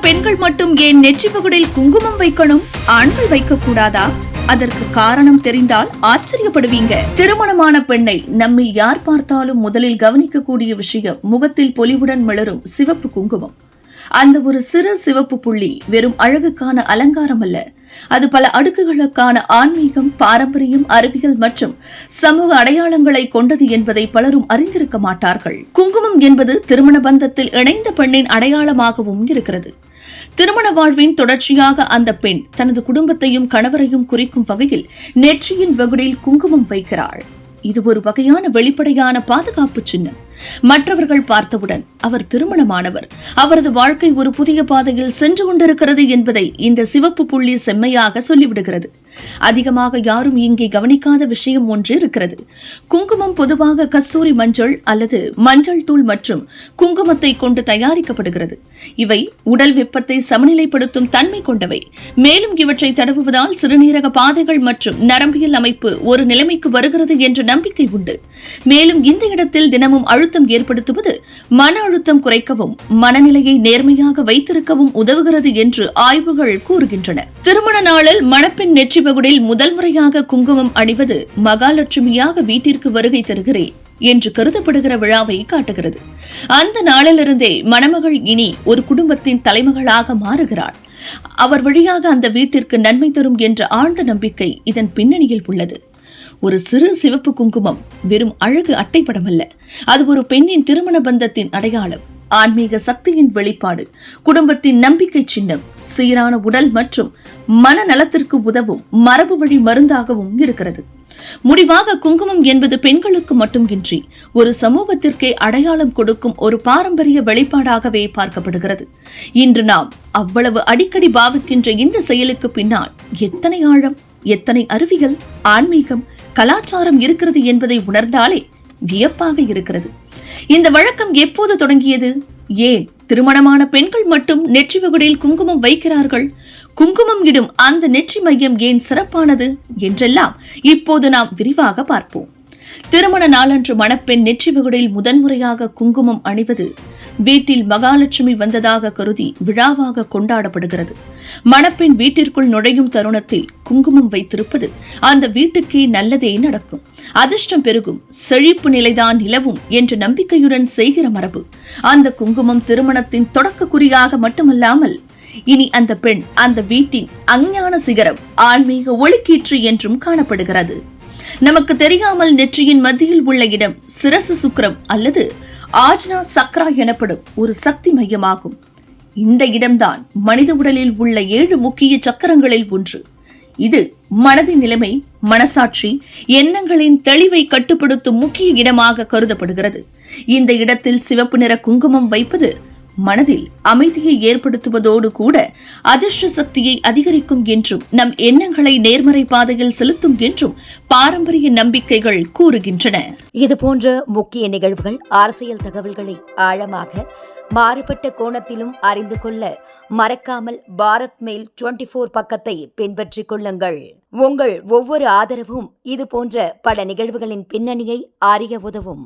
பெண்கள் மட்டும் ஏன் நெற்றி பகுடில் குங்குமம் வைக்கணும் ஆண்கள் வைக்க கூடாதா அதற்கு காரணம் தெரிந்தால் ஆச்சரியப்படுவீங்க. திருமணமான பெண்ணை நம்மில் யார் பார்த்தாலும் முதலில் கவனிக்கக்கூடிய விஷயம் முகத்தில் பொலிவுடன் மிளரும் சிவப்பு குங்குமம். அந்த ஒரு சிறு சிவப்பு புள்ளி வெறும் அழகுக்கான அலங்காரம் அல்ல. அது பல அடுக்குகளுக்கான ஆன்மீகம் பாரம்பரியம் அறிவியல் மற்றும் சமூக அடையாளங்களை கொண்டது என்பதை பலரும் அறிந்திருக்க மாட்டார்கள். குங்குமம் என்பது திருமண பந்தத்தில் இணைந்த பெண்ணின் அடையாளமாகவும் இருக்கிறது. திருமண வாழ்வின் தொடர்ச்சியாக அந்த பெண் தனது குடும்பத்தையும் கணவரையும் குறிக்கும் வகையில் நெற்றியின் வெகுடில் குங்குமம் வைக்கிறாள். இது ஒரு வகையான வெளிப்படையான பாதுகாப்பு சின்னம். மற்றவர்கள் பார்த்தவுடன் அவர் திருமணமானவர். அவரது வாழ்க்கை ஒரு புதிய பாதையில் சென்று கொண்டிருக்கிறது என்பதை இந்த சிவப்பு புள்ளி செம்மையாக சொல்லிவிடுகிறது. அதிகமாக யாரும் இங்கே கவனிக்காத விஷயம் ஒன்று இருக்கிறது. குங்குமம் பொதுவாக கஸ்தூரி மஞ்சள் அல்லது மஞ்சள் தூள் மற்றும் குங்குமத்தை கொண்டு தயாரிக்கப்படுகிறது. இவை உடல் வெப்பத்தை சமநிலைப்படுத்தும் தன்மை கொண்டவை. மேலும் இவற்றை தடவுவதால் சிறுநீரக பாதைகள் மற்றும் நரம்பியல் அமைப்பு ஒரு நிலைமைக்கு வருகிறது என்ற நம்பிக்கை உண்டு. மேலும் இந்த இடத்தில் தினமும் அழுத்தம் ஏற்படுத்துவது மன அழுத்தம் அழுத்தம் குறைக்கவும் மனநிலையை நேர்மையாக வைத்திருக்கவும் உதவுகிறது என்று ஆய்வுகள் கூறுகின்றன. திருமண நாளில் மணப்பெண் நெற்றி பகுடில் முதல் முறையாக குங்குமம் அணிவது மகாலட்சுமியாக வீட்டிற்கு வருகை தருகிறேன் என்று கருதப்படுகிற விழாவை காட்டுகிறது. அந்த நாளிலிருந்தே மணமகள் இனி ஒரு குடும்பத்தின் தலைமகளாக மாறுகிறாள். அவர் வழியாக அந்த வீட்டிற்கு நன்மை தரும் என்ற ஆழ்ந்த நம்பிக்கை இதன் பின்னணியில் உள்ளது. ஒரு சிறு சிவப்பு குங்குமம் வெறும் அழகு அட்டைப்படம் அல்ல அது ஒரு பெண்ணின் திருமண பந்தத்தின் அடையாளம். ஆன்மீக சக்தியின் வெளிப்பாடு குடும்பத்தின் நம்பிக்கை சின்னம் சீரான உடல் மற்றும் மனநலத்திற்கு உதவும் மரபு வழி மருந்தாகவும் இருக்கிறது. முடிவாக குங்குமம் என்பது பெண்களுக்கு மட்டுமின்றி ஒரு சமூகத்திற்கே அடையாளம் கொடுக்கும் ஒரு பாரம்பரிய வெளிப்பாடாகவே பார்க்கப்படுகிறது. இன்று நாம் அவ்வளவு அடிக்கடி பாவிக்கின்ற இந்த செயலுக்கு பின்னால் எத்தனை ஆழம் எத்தனை அறிவியல் ஆன்மீகம் கலாச்சாரம் இருக்கிறது என்பதை உணர்ந்தாலே வியப்பாக இருக்கிறது. இந்த வழக்கம் எப்போது தொடங்கியது? ஏன் திருமணமான பெண்கள் மட்டும் நெற்றி வகுடில் குங்குமம் வைக்கிறார்கள்? குங்குமம் இடும் அந்த நெற்றி மையம் ஏன் சிறப்பானது? என்றெல்லாம் இப்போது நாம் விரிவாக பார்ப்போம். திருமண நாளன்று மணப்பெண் நெற்றி வகுடில் முதன்முறையாக குங்குமம் அணிவது வீட்டில் மகாலட்சுமி வந்ததாக கருதி விழாவாக கொண்டாடப்படுகிறது. மணப்பெண் வீட்டிற்குள் நுழையும் தருணத்தில் குங்குமம் வைத்திருப்பது அந்த வீட்டுக்கே நல்லதே நடக்கும். அதிர்ஷ்டம் பெருகும். செழிப்பு நிலைதான் நிலவும் என்ற நம்பிக்கையுடன் செய்கிற மரபு. அந்த குங்குமம் திருமணத்தின் தொடக்க குறியாக மட்டுமல்லாமல் இனி அந்த பெண் அந்த வீட்டின் அஞ்ஞான சிகரம் ஆன்மீக ஒளிக்கீற்று என்றும் காணப்படுகிறது. நமக்கு தெரியாமல் நெற்றியின் மத்தியில் உள்ள இடம் சிரசு சுக்கரம் அல்லது ஆஜ்னா சக்ரா எனப்படும் ஒரு சக்தி மையமாகும். இந்த இடம்தான் மனித உடலில் உள்ள ஏழு முக்கிய சக்கரங்களில் ஒன்று. இது மனதின் நிலைமை மனசாட்சி எண்ணங்களின் தெளிவை கட்டுப்படுத்தும் முக்கிய இடமாக கருதப்படுகிறது. இந்த இடத்தில் சிவப்பு நிற குங்குமம் வைப்பது மனதில் அமைதியை ஏற்படுத்துவதோடு கூட அதிர்ஷ்ட சக்தியை அதிகரிக்கும் என்றும் நம் எண்ணங்களை நேர்மறை பாதையில் செலுத்தும் என்றும் பாரம்பரிய நம்பிக்கைகள் கூறுகின்றன. இது போன்ற முக்கிய நிகழ்வுகள் அரசியல் தகவல்களை ஆழமாக மாறுபட்ட கோணத்திலும் அறிந்து கொள்ள மறக்காமல் பாரத் மெயில் டுவெண்டி போர் பக்கத்தை பின்பற்றிக் கொள்ளுங்கள். உங்கள் ஒவ்வொரு ஆதரவும் இது போன்ற பல நிகழ்வுகளின் பின்னணியை அறிய உதவும்.